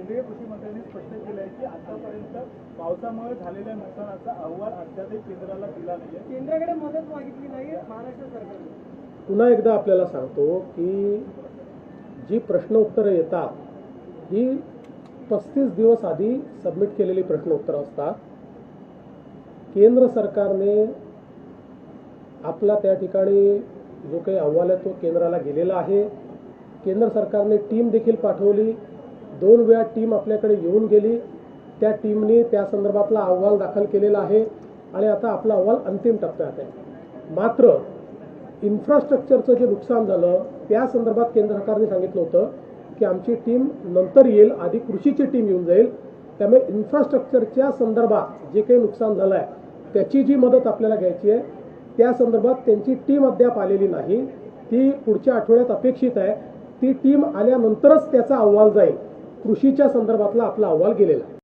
केंद्रीय कृषी मंत्र्यांनी स्पष्ट केलं आहे की आतापर्यंत पावसामुळे झालेल्या नुकसानाचा अहवाल अद्यापही केंद्राला दिला नाहीये. केंद्राकडे मदत मागितली नाही महाराष्ट्र सरकारने. पुन्हा एकदा आपल्याला सांगतो की जी प्रश्न उत्तरं येतात ही पस्तीस दिवस आधी सबमिट केलेली प्रश्न उत्तरं असतात. केंद्र सरकारने आपला त्या ठिकाणी जो काही अहवाल आहे तो केंद्राला गेलेला आहे. केंद्र सरकारने टीम देखील पाठवली. दोन वेळा टीम आपल्याकडे येऊन गेली. त्या टीमने त्या संदर्भातला अहवाल दाखल केलेला आहे आणि आता आपला अहवाल अंतिम टप्प्यात आहे. मात्र इन्फ्रास्ट्रक्चरचं जे नुकसान झालं त्या संदर्भात केंद्र सरकारने सांगितलं होतं की आमची टीम नंतर येईल आधी कृषीची टीम येऊन जाईल. त्यामुळे इन्फ्रास्ट्रक्चरच्या संदर्भात जे काही नुकसान झालं आहे त्याची जी मदत आपल्याला घ्यायची आहे त्या संदर्भात त्यांची टीम अद्याप आलेली नाही. ती पुढच्या आठवड्यात अपेक्षित आहे. ती टीम आल्यानंतरच त्याचा अहवाल जाईल. कृषीच्या संदर्भातला आपला अहवाल गेलेला आहे.